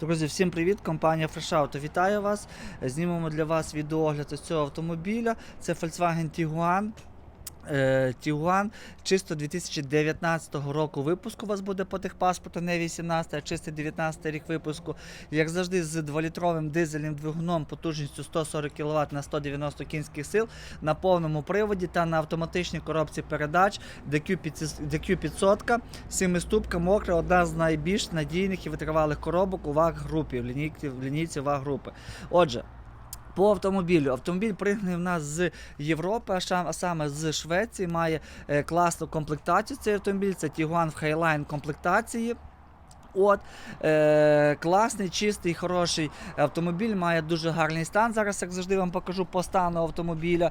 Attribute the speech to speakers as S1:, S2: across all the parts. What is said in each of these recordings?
S1: Друзі, всім привіт! Компанія Fresh Auto вітаю вас. Знімемо для вас відеогляд ось цього автомобіля. Це Volkswagen Tiguan. Е, Tiguan чисто 2019 року випуску у вас буде по техпаспорту, не 18, а чистий 19 рік випуску. Як завжди, з 2-літровим дизельним двигуном потужністю 140 кВт на 190 кінських сил на повному приводі та на автоматичній коробці передач DQ500, 7-ступка мокра, одна з найбільш надійних і витривалих коробок у ваг групі в лінійці ваг групи. Отже. По автомобілю. Автомобіль пригнаний в нас з Європи, а саме з Швеції, має е, класну комплектацію. Цей автомобіль це Tiguan в Highline комплектації. От, е, класний, чистий, хороший автомобіль, має дуже гарний стан. Зараз, як завжди, вам покажу по стану автомобіля.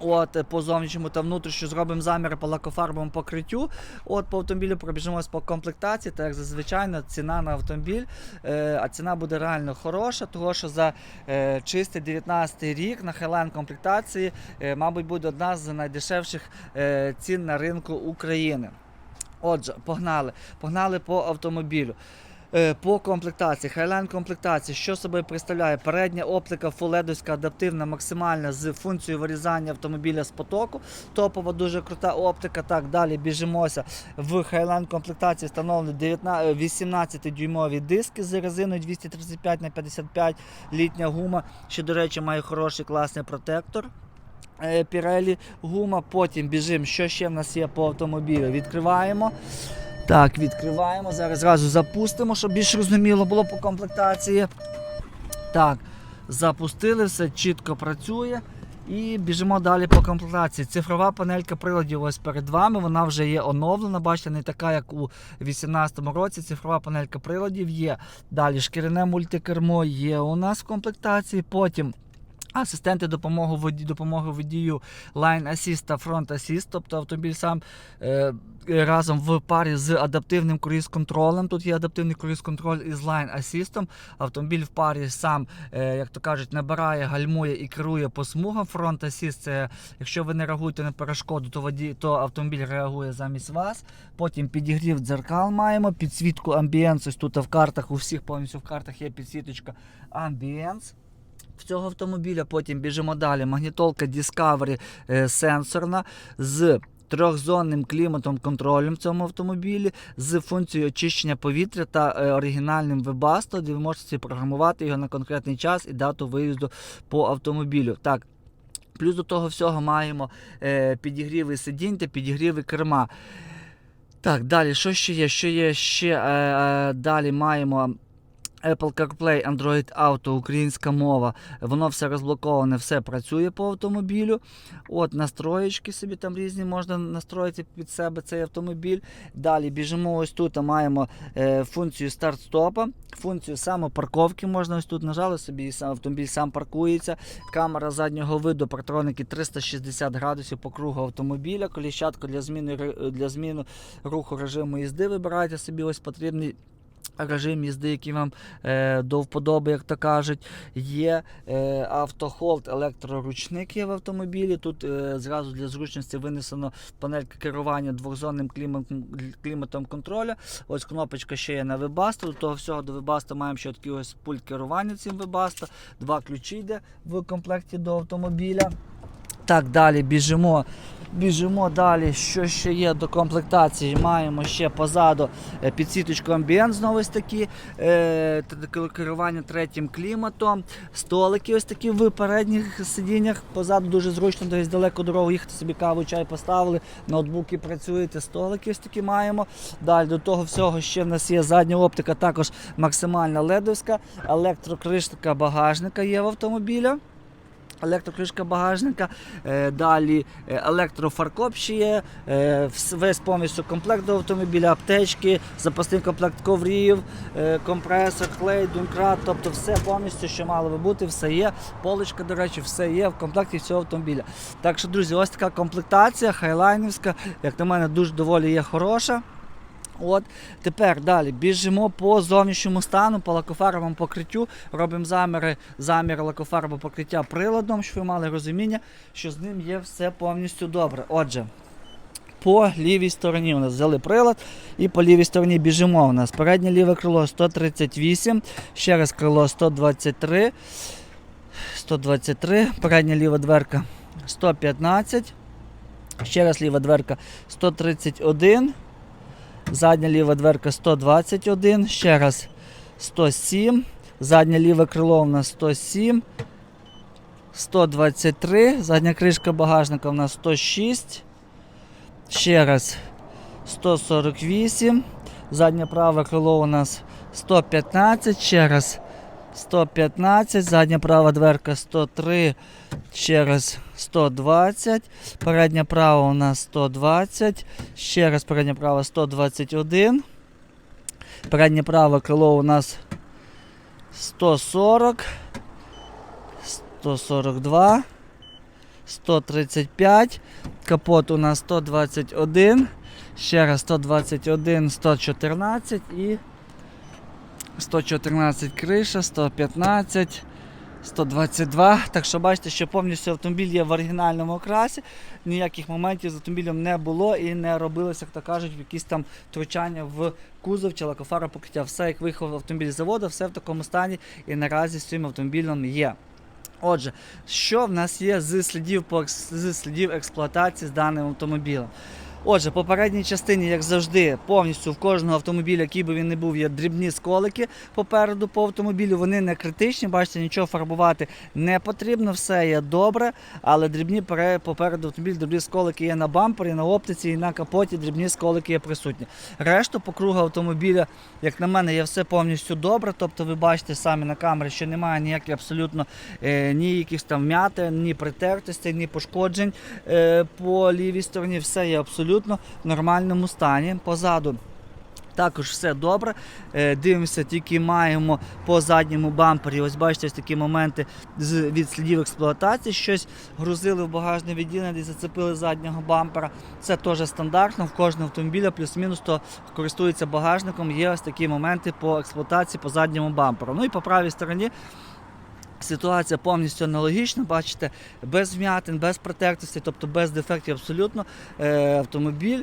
S1: От, е, по зовнішньому та внутрішньому зробимо заміри по лакофарбовому покриттю. От по автомобілю пробіжимось по комплектації, так як зазвичай ціна на автомобіль, е, а ціна буде реально хороша, тому що за е, чистий 19 рік на Highline комплектації, е, мабуть, буде одна з найдешевших е, цін на ринку України. Отже, погнали. Погнали по автомобілю. Е, По комплектації, Highline комплектації, що собою представляє? Передня оптика фуледовська адаптивна, максимальна з функцією вирізання автомобіля з потоку. Топова дуже крута оптика. Так, далі біжимося. В Highline комплектації встановлені 18-дюймові диски з резиною 235 на 55 літня гума. Що, до речі, має хороший класний протектор. Е, Pirelli гума, потім біжимо, що ще в нас є по автомобілю. Відкриваємо. Так, відкриваємо. Зараз зразу запустимо, щоб більш розуміло було по комплектації. Так, запустили, все чітко працює. І біжимо далі по комплектації. Цифрова панелька приладів ось перед вами. Вона вже є оновлена. Бачите, не така, як у 2018 році. Цифрова панелька приладів є. Далі шкіряне мультикермо є у нас в комплектації. Потім. Асистенти допомоги воді, допомоги водію Line Assist та Front Assist, тобто автомобіль сам е, разом в парі з адаптивним круїз-контролем. Тут є адаптивний круїз-контроль із Line Assist. Автомобіль в парі сам, е, як то кажуть, набирає, гальмує і керує по смугам. Front Assist це якщо ви не реагуєте на перешкоду, то воді, то автомобіль реагує замість вас. Потім підігрів дзеркал маємо, підсвітку. Ось тут в картах, у всіх повністю в картах є підсвіточка Ambience в цього автомобіля. Потім біжимо далі. Магнітолка Discovery е, сенсорна з трьохзонним кліматом контролем в цьому автомобілі, з функцією очищення повітря та е, оригінальним вебасто, де ви можете програмувати його на конкретний час і дату виїзду по автомобілю. Так. Плюс до того всього маємо е, підігріви сидінь та підігріви керма. Так, далі, що ще є? Що є ще? Е, е, далі маємо Apple CarPlay, Android Auto, українська мова, воно все розблоковане, все працює по автомобілю. От Настроєчки собі там різні можна настроїти під себе цей автомобіль. Далі біжимо ось тут, маємо е, функцію старт-стопа, функцію самопарковки. Можна ось тут нажали собі, і сам автомобіль сам паркується. Камера заднього виду, партроники 360 градусів по кругу автомобіля, коліщатка для зміни, для зміни руху режиму їзди. Вибирайте собі ось потрібний режим їзди, який вам е, до вподоби, як то кажуть. Є е, автохолд, електроручник є в автомобілі. Тут е, зразу для зручності винесено панелька керування двохзонним кліматом, кліматом контроля. Ось кнопочка ще є на Webasto. До того всього до Webasto маємо ще такий ось пульт керування цим Webasto. Два ключі йде в комплекті до автомобіля. Так, далі біжимо. Біжимо далі. Що ще є до комплектації? Маємо ще позаду е, підсвіточку Ambient, знову ось такі, е, керування третім кліматом, столики ось такі в передніх сидіннях. Позаду дуже зручно, десь далеко дорогу їхати собі каву, чай поставили, ноутбуки працюєте, столики ось такі маємо. Далі до того всього ще в нас є задня оптика, також максимальна ледовська, електрокришка багажника є в автомобіля. Електрокришка багажника, е, далі е, електрофаркоп ще є, е, весь повністю комплект до автомобіля, аптечки, запасний комплект коврів, компресор, клей, дункрат, тобто все повністю, що мало би бути, все є. Поличка, до речі, все є в комплекті цього автомобіля. Так що, друзі, ось така комплектація, хайлайнівська, як на мене, дуже доволі є хороша. От тепер далі біжимо по зовнішньому стану, по лакофарбовому покриттю. Робимо заміри, замір лакофарбового покриття приладом, щоб ви мали розуміння, що з ним є все повністю добре. Отже, по лівій стороні. У нас взяли прилад і по лівій стороні біжимо. У нас переднє ліве крило 138, ще раз крило 123, 123, передня ліва дверка 115, ще раз ліва дверка 131, задня ліва дверка 121, ще раз 107, заднє ліве крило у нас 107. 123, задня кришка багажника у нас 106. Ще раз 148. Заднє праве крило у нас 115. Ще раз 115. Задня права дверка 103. Ще раз 120. Передня права у нас 120. Ще раз передня права 121. Переднє праве крило у нас 140. 142, 135, капот у нас 121, ще раз 121, 114 і 114 криша, 115, 122. Так що бачите, що повністю автомобіль є в оригінальному окрасі. Ніяких моментів з автомобілем не було і не робилося, як то кажуть, якісь там втручання в кузов чи лакофара покриття. Все, як виїхав автомобіль з заводу, все в такому стані і наразі з цим автомобілем є. Отже, що в нас є з слідів з слідів експлуатації з даним автомобілем? Отже, по передній частині, як завжди, повністю в кожного автомобіля, який би він не був, є дрібні сколики попереду по автомобілю. Вони не критичні, бачите, нічого фарбувати не потрібно, все є добре, але дрібні попереду автомобіль, дрібні сколики є на бампері, на оптиці і на капоті дрібні сколики є присутні. Решту по кругу автомобіля, як на мене, є все повністю добре. Тобто ви бачите самі на камері, що немає ніяких абсолютно е, ні якихось там вмятин, ні притертостей, ні пошкоджень е, по лівій стороні. Все є абсолютно в нормальному стані. Позаду. Також все добре. Е, Дивимося, тільки маємо по задньому бампері. Ось бачите, ось такі моменти від слідів експлуатації. Щось грузили в багажне відділення і зацепили заднього бампера. Це теж стандартно. В кожного автомобіля плюс-мінус то користується багажником. Є ось такі моменти по експлуатації по задньому бамперу. Ну і по правій стороні. Ситуація повністю аналогічна, бачите, без вмятин, без протектності, тобто без дефектів абсолютно. Е, автомобіль,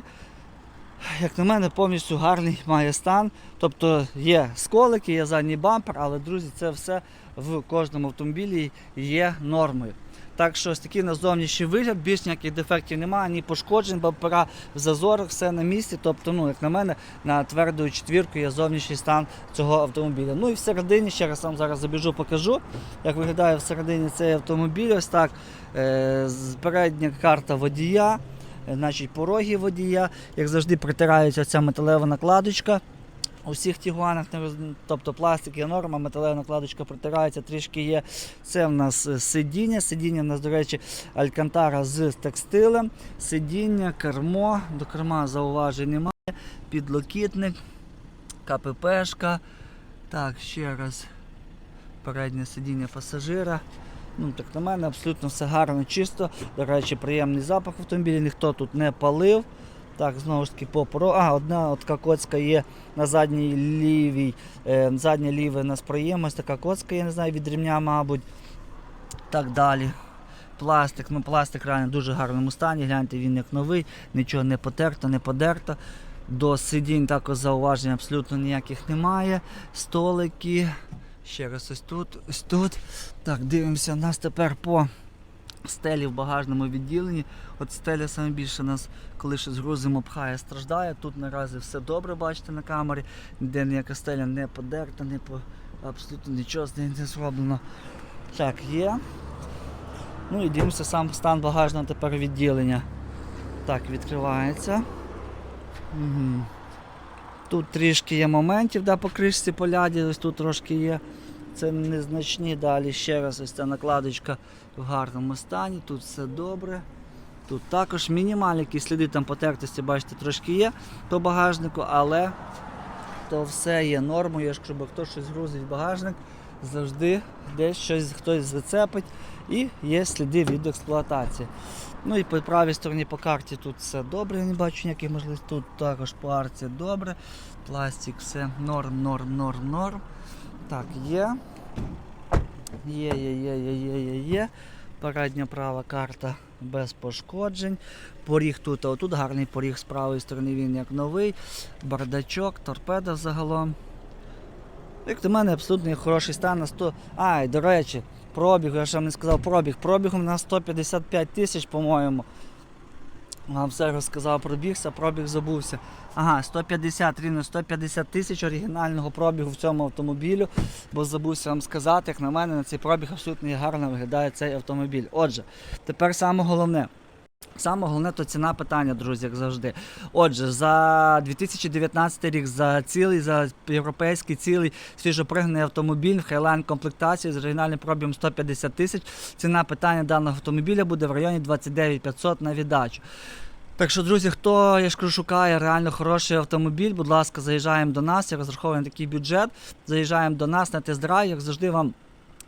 S1: як на мене, повністю гарний має стан. Тобто є сколики, є задній бампер, але, друзі, це все в кожному автомобілі є нормою. Так що ось такий на зовнішній вигляд, більш ніяких дефектів немає, ні пошкоджень, бампера в зазорах, все на місці. Тобто, ну, як на мене, на твердою четвірку є зовнішній стан цього автомобіля. Ну і всередині, ще раз вам зараз забіжу, покажу, як виглядає всередині цей автомобіль. Ось так. Е, передня карта водія, е, значить, пороги водія, як завжди, притирається ця металева накладочка. У всіх тігуанах, тобто пластик є норма, металева накладочка протирається, трішки є. Це в нас е, сидіння. Сидіння в нас, до речі, алькантара з текстилем. Сидіння, кермо, до керма зауважень немає. Підлокітник, КППшка. Так, ще раз. Переднє сидіння пасажира. Ну, так на мене абсолютно все гарно, чисто. До речі, приємний запах в автомобілі, ніхто тут не палив. Так, знову ж таки по поро. А, одна от коцка є на задній лівій. Е, заднє ліве у нас проєм, ось така коцка, я не знаю, від ремня, мабуть. Так далі. Пластик, ну пластик реально в дуже гарному стані. Гляньте, він як новий, нічого не потерто, не подерто. До сидінь також зауважень абсолютно ніяких немає. Столики. Ще раз ось тут, ось тут. Так, дивимося, у нас тепер по стелі в багажному відділенні. От стеля саме більше нас, коли щось грузимо, пхає, страждає. Тут наразі все добре, бачите на камері, ніде ніяка стеля не подерта, не по... абсолютно нічого з нею не зроблено. Так, є. Ну і дивимося сам стан багажного тепер відділення. Так, відкривається. Угу. Тут трішки є моментів, да, по кришці по ляді, ось тут трошки є. Це незначні. Далі ще раз ось ця накладочка в гарному стані. Тут все добре. Тут також мінімальні сліди там потертості, бачите, трошки є по багажнику, але то все є нормою. Якщо хтось щось грузить в багажник, завжди десь щось хтось зацепить і є сліди від експлуатації. Ну і по правій стороні по карті тут все добре, я не бачу ніяких можливостей. Тут також по арці добре. Пластик, все норм, норм, норм, норм. Так, є. Є, є, є, є, є, є, є. Передня права карта без пошкоджень. Поріг тут, а тут гарний поріг з правої сторони, він як новий. Бардачок, торпеда загалом. Як до мене, абсолютно хороший стан на 100. А, і до речі, пробіг, я ще вам не сказав пробіг. Пробігом на 155 тисяч, по-моєму. Вам все розказав, пробігся, пробіг забувся. Ага, 150, рівно 150 тисяч оригінального пробігу в цьому автомобілю, бо забувся вам сказати, як на мене, на цей пробіг абсолютно гарно виглядає цей автомобіль. Отже, тепер саме головне. Саме головне то ціна питання, друзі, як завжди. Отже, за 2019 рік за цілий, за європейський цілий свіжопригнаний автомобіль в Highline комплектації з оригінальним пробігом 150 тисяч. Ціна питання даного автомобіля буде в районі 29 500 на віддачу. Так що, друзі, хто я ж кажу, шукає реально хороший автомобіль, будь ласка, заїжджаємо до нас, я розраховую на такий бюджет. Заїжджаємо до нас на тест-драйв, як завжди вам.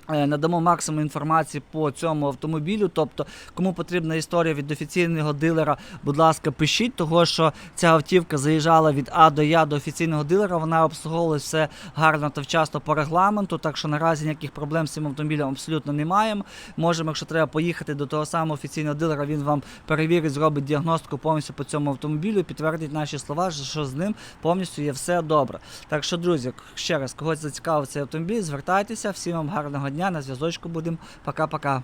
S1: Е, Надамо максимум інформації по цьому автомобілю. Тобто, кому потрібна історія від офіційного дилера, будь ласка, пишіть, того що ця автівка заїжджала від А до Я до офіційного дилера. Вона обслуговувалась все гарно та вчасно по регламенту. Так що наразі ніяких проблем з цим автомобілем абсолютно не маємо. Можемо, якщо треба поїхати до того самого офіційного дилера, він вам перевірить, зробить діагностику повністю по цьому автомобілю, підтвердить наші слова, що з ним повністю є все добре. Так що, друзі, ще раз, когось зацікавив цей автомобіль, звертайтеся, всім вам гарного дня, на зв'язочку будемо. Пока-пока.